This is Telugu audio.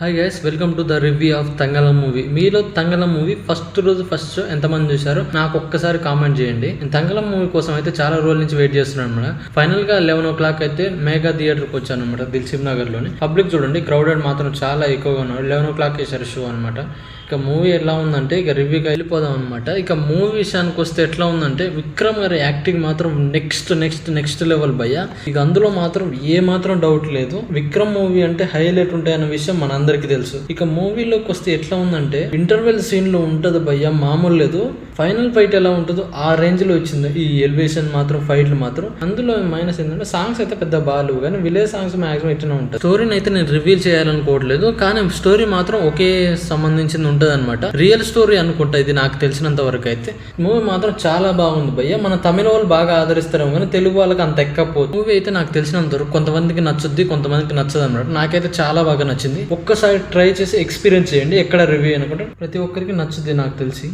Hi guys welcome to the review of Thangalaan movie మీలో తంగళం మూవీ ఫస్ట్ రోజు ఫస్ట్ షో ఎంతమంది చూశారు నాకు ఒక్కసారి కామెంట్ చేయండి. నేను తంగళం మూవీ కోసం అయితే చాలా రోజుల నుంచి వెయిట్ చేస్తున్నాను అనమాట ఫైనల్గా లెవెన్ ఓ క్లాక్ అయితే మేఘా థియేటర్కి వచ్చాను అనమాట దిల్సిబ్ నగర్లోని. పబ్లిక్ చూడండి క్రౌడెడ్ మాత్రం చాలా ఎక్కువగా ఉన్నారు. లెవెన్ ఓ క్లాక్ వేసారు షో అనమాట ఇక మూవీ ఎలా ఉందంటే ఇక రివ్యూకి వెళ్ళిపోదాం అనమాట ఇక మూవీ విషయానికి వస్తే ఎట్లా ఉందంటే విక్రమ్ గారి యాక్టింగ్ మాత్రం నెక్స్ట్ నెక్స్ట్ నెక్స్ట్ లెవెల్ భయ్య. ఇక అందులో మాత్రం ఏ మాత్రం డౌట్ లేదు. విక్రమ్ మూవీ అంటే హైలైట్ ఉంటాయన్న విషయం అందరికి తెలుసు. ఇక మూవీలోకి వస్తే ఎట్లా ఉందంటే ఇంటర్వెల్ సీన్లో ఉంటది భయ్య మామూలు లేదు. ఫైనల్ ఫైట్ ఎలా ఉంటుందో ఆ రేంజ్లో వచ్చింది. ఈ ఎలివేషన్ మాత్రం ఫైట్లు మాత్రం. అందులో మైనస్ ఏంటంటే సాంగ్స్ అయితే పెద్ద బాగాలేవు కానీ విలేజ్ సాంగ్స్ మాక్సిమం ఇట్లా ఉంటాయి. స్టోరీని అయితే నేను రివీల్ చేయాలనుకోవట్లేదు కానీ స్టోరీ మాత్రం ఒకే సంబంధించింది ఉంటుంది అనమాట రియల్ స్టోరీ అనుకుంటా ఇది నాకు తెలిసినంత వరకు అయితే. మూవీ మాత్రం చాలా బాగుంది భయ్య. మన తమిళ వాళ్ళు బాగా ఆదరిస్తారేమో కానీ తెలుగు వాళ్ళకి అంత ఎక్కకపోతుంది మూవీ అయితే నాకు తెలిసినంత వరకు కొంతమందికి నచ్చుద్ది కొంతమందికి నచ్చదు అనమాట నాకైతే చాలా బాగా నచ్చింది. ఒక్క ఒక్కసారి ట్రై చేసి ఎక్స్పీరియన్స్ చేయండి. ఎక్కడ రివ్యూ అనుకుంటే ప్రతి ఒక్కరికి నచ్చుద్ది నాకు తెలిసి.